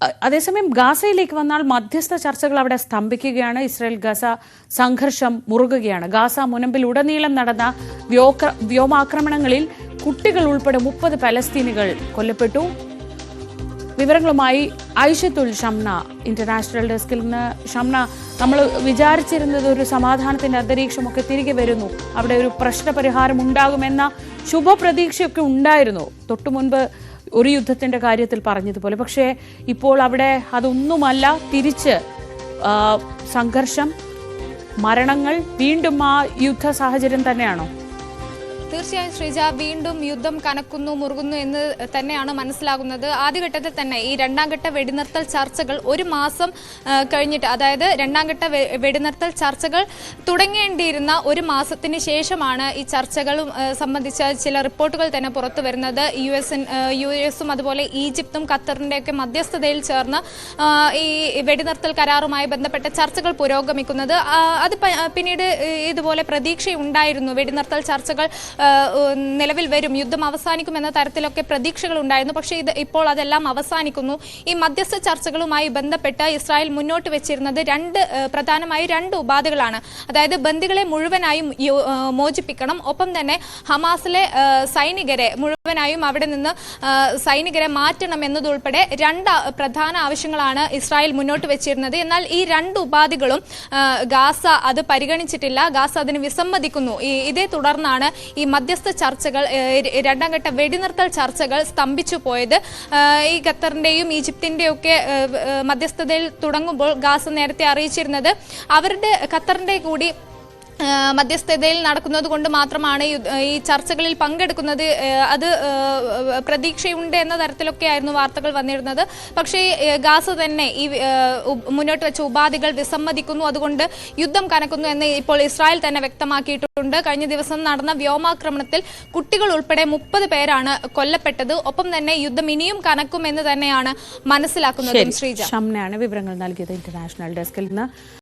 അതേസമയം ഗാസയിലേക്ക് വന്നാൽ മധ്യസ്ഥ ചർച്ചകൾ അവിടെ സ്തംഭിക്കുകയാണ്. ഇസ്രായേൽ ഗാസ സംഘർഷം മുറുകുകയാണ്. ഗാസ മുനമ്പിൽ ഉടനീളം നടന്ന വ്യോമാക്രമണങ്ങളിൽ കുട്ടികൾ ഉൾപ്പെടെ മുപ്പത് പലസ്തീനുകൾ കൊല്ലപ്പെട്ടു. വിവരങ്ങളുമായി ഐഷത്തുൽ ഷംന ഇന്റർനാഷണൽ ഡെസ്കിൽ നിന്ന് ഷംന നമ്മൾ വിചാരിച്ചിരുന്നത് ഒരു സമാധാനത്തിന്റെ അന്തരീക്ഷമൊക്കെ തിരികെ വരുന്നു. അവിടെ ഒരു പ്രശ്നപരിഹാരം ഉണ്ടാകുമെന്ന ശുഭപ്രതീക്ഷയൊക്കെ ഉണ്ടായിരുന്നു. തൊട്ടു മുൻപ് ഒരു യുദ്ധത്തിന്റെ കാര്യത്തിൽ പറഞ്ഞതുപോലെ. പക്ഷേ ഇപ്പോൾ അവിടെ അതൊന്നുമല്ല. തിരിച്ച് സംഘർഷം മരണങ്ങൾ വീണ്ടും ആ യുദ്ധ സാഹചര്യം തന്നെയാണോ? തീർച്ചയായും ശ്രീജ വീണ്ടും യുദ്ധം കനക്കുന്നു മുറുകുന്നു എന്ന് തന്നെയാണ് മനസ്സിലാകുന്നത്. ആദ്യഘട്ടത്തിൽ തന്നെ ഈ രണ്ടാം ഘട്ട വെടിനിർത്തൽ ചർച്ചകൾ ഒരു മാസം കഴിഞ്ഞിട്ട് അതായത് രണ്ടാം ഘട്ട വെടിനിർത്തൽ ചർച്ചകൾ തുടങ്ങേണ്ടിയിരുന്ന ഒരു മാസത്തിന് ശേഷമാണ് ഈ ചർച്ചകളും സംബന്ധിച്ച ചില റിപ്പോർട്ടുകൾ തന്നെ പുറത്തു വരുന്നത്. യു എസ് യു എസും അതുപോലെ ഈജിപ്തും ഖത്തറിന്റെ ഒക്കെ മധ്യസ്ഥതയിൽ ചേർന്ന് ഈ വെടിനിർത്തൽ കരാറുമായി ബന്ധപ്പെട്ട ചർച്ചകൾ പുരോഗമിക്കുന്നത്. അത് പിന്നീട് ഇതുപോലെ പ്രതീക്ഷയുണ്ടായിരുന്നു. വെടിനിർത്തൽ ചർച്ചകൾ നിലവിൽ വരും. യുദ്ധം അവസാനിക്കുമെന്ന തരത്തിലൊക്കെ പ്രതീക്ഷകൾ ഉണ്ടായിരുന്നു പക്ഷേ ഇത് ഇപ്പോൾ അതെല്ലാം അവസാനിക്കുന്നു. ഈ മധ്യസ്ഥ ചർച്ചകളുമായി ബന്ധപ്പെട്ട് ഇസ്രായേൽ മുന്നോട്ട് വെച്ചിരുന്നത് രണ്ട് പ്രധാനമായി രണ്ട് ഉപാധികളാണ്. അതായത് ബന്ദികളെ മുഴുവനായും മോചിപ്പിക്കണം. ഒപ്പം തന്നെ ഹമാസിലെ സൈനികരെ മുഴുവനായും അവിടെ നിന്ന് സൈനികരെ മാറ്റണം എന്നതുൾപ്പെടെ രണ്ട് പ്രധാന ആവശ്യങ്ങളാണ് ഇസ്രായേൽ മുന്നോട്ട് വെച്ചിരുന്നത്. എന്നാൽ ഈ രണ്ട് ഉപാധികളും ഗാസ അത് പരിഗണിച്ചിട്ടില്ല. ഗാസ അതിന് വിസമ്മതിക്കുന്നു. ഇതേ തുടർന്നാണ് ഈ മധ്യസ്ഥ ചർച്ചകൾ രണ്ടാം ഘട്ട വെടിനിർത്തൽ ചർച്ചകൾ സ്തംഭിച്ചു പോയത്. ഈ ഖത്തറിന്റെയും ഈജിപ്തിന്റെയും ഒക്കെ മധ്യസ്ഥതയിൽ തുടങ്ങുമ്പോൾ ഗാസ നേരത്തെ അറിയിച്ചിരുന്നത് അവരുടെ ഖത്തറിന്റെ കൂടി മധ്യസ്ഥതയിൽ നടക്കുന്നത് കൊണ്ട് മാത്രമാണ് ഈ ചർച്ചകളിൽ പങ്കെടുക്കുന്നത്. അത് പ്രതീക്ഷയുണ്ട് എന്ന തരത്തിലൊക്കെ ആയിരുന്നു വാർത്തകൾ വന്നിരുന്നത്. പക്ഷേ ഗാസ തന്നെ ഈ മുന്നോട്ട് വെച്ച ഉപാധികൾ വിസമ്മതിക്കുന്നു. അതുകൊണ്ട് യുദ്ധം കനക്കുന്നു എന്ന് ഇപ്പോൾ ഇസ്രായേൽ തന്നെ വ്യക്തമാക്കിയിട്ടുണ്ട്. കഴിഞ്ഞ ദിവസം നടന്ന വ്യോമാക്രമണത്തിൽ കുട്ടികൾ ഉൾപ്പെടെ മുപ്പത് പേരാണ് കൊല്ലപ്പെട്ടത്. ഒപ്പം തന്നെ യുദ്ധം ഇനിയും കനക്കുമെന്ന് തന്നെയാണ് മനസ്സിലാക്കുന്നത് ശ്രീജ. ഷംനയാണ് വിവരങ്ങൾ നൽകിയത് ഇന്റർനാഷണൽ ഡെസ്കിൽ നിന്ന്.